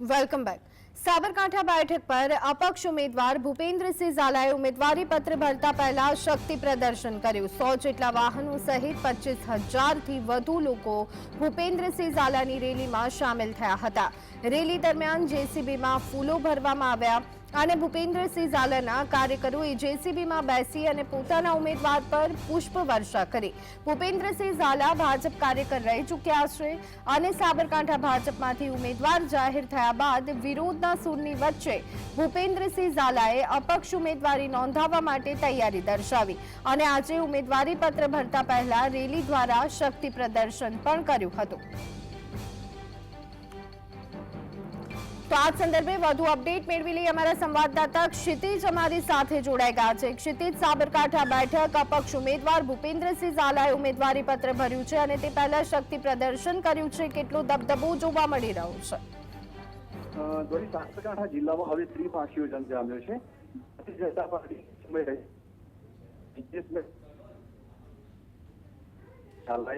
Welcome back Sabarkantha બેઠક પર અપક્ષ ઉમેદવાર ભૂપેન્દ્રસિંહ ઝાલાએ ઉમેદવારી પત્ર ભરતા પહેલા શક્તિ પ્રદર્શન કર્યું. સો જેટલા વાહનો સહિત પચીસ હજારથી વધુ લોકો ભૂપેન્દ્રસિંહ ઝાલાની રેલીમાં સામેલ થયા હતા. રેલી દરમિયાન જેસીબીમાં ફૂલો ભરવામાં આવ્યા. અને ભૂપેન્દ્રસિંહ ઝાલાના કાર્યકરોએ જેસીબીમાં બેસી અને પોતાના ઉમેદવાર પર પુષ્પ વર્ષા કરી. ભૂપેન્દ્રસિંહ ઝાલા ભાજપ કાર્યકર રહી ચૂક્યા છે અને સાબરકાંઠા ભાજપમાંથી ઉમેદવાર જાહેર થયા બાદ વિરોધના સૂરની વચ્ચે ભૂપેન્દ્રસિંહ ઝાલાએ અપક્ષ ઉમેદવારી નોંધાવવા માટે તૈયારી દર્શાવી અને આજે ઉમેદવારી પત્ર ભરતા પહેલા રેલી દ્વારા શક્તિ પ્રદર્શન પણ કર્યું હતું. તો આ સંદર્ભે વધુ અપડેટ મેળવી લઈ અમારા સંવાદદાતા ક્ષિતિજ અમારી સાથે જોડાઈ ગયા છે. ક્ષિતિજ સાબરકાંઠા બેઠક અપક્ષ ઉમેદવાર ભૂપેન્દ્રસિંહ ઝાલાએ ઉમેદવારી પત્ર ભર્યું છે અને તે પહેલા શક્તિ પ્રદર્શન કર્યું છે. કેટલો દબદબો જોવા મળી રહ્યો છે? અ, સાબરકાંઠા જિલ્લામાં હવે ત્રિભાષી યોજન જામ્યો છે. ભારતીય જનતા પાર્ટી સમય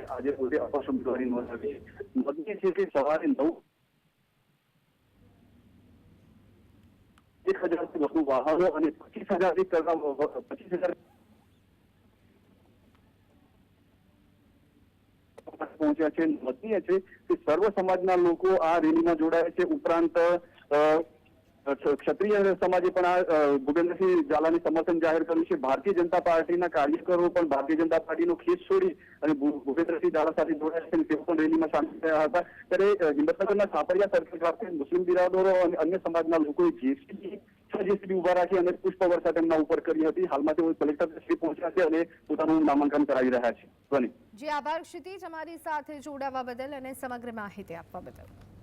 આજે પોતે અપક્ષ ઉમેદવારી નોંધાવી છે. છે કે સવારે નવ એક હજારથી વધુ વાહનો અને પચીસ હજારથી પચીસ હજાર પહોંચ્યા છે નોંધનીય છે કે સર્વ સમાજના લોકો આ રેલીમાં જોડાયા છે ઉપરાંત ક્ષત્રિય સમાજે પણ આ ભૂપેન્દ્રસિંહ ઝાલાને સમર્થન જાહેર કર્યું છે. ભારતીય જનતા પાર્ટીના કાર્યકરો પણ ભારતીય જનતા પાર્ટીનો ખેસ છોડી અને ભૂ- ભૂપેન્દ્રસિંહ સાથે જોડાયા છે તેઓ પણ રેલીમાં સામેલ થયા હતા ત્યારે હિંમતનગરના સાપરિયા સર્કલ ખાતે મુસ્લિમ બિરાદરો અને અન્ય સમાજના લોકોએ જેસીબી જેસીબી ઊભા રાખી અને પુષ્પ વર્ષા તેમના ઉપર કરી હતી હાલમાં તેઓ કલેક્ટર શ્રી પહોંચ્યા છે અને પોતાનું નામાંકન કરાવી રહ્યા છે ધ્વનિ જે આભાર ક્ષિતિજ અમારી સાથે જોડાવા બદલ અને સમગ્ર માહિતી આપવા બદલ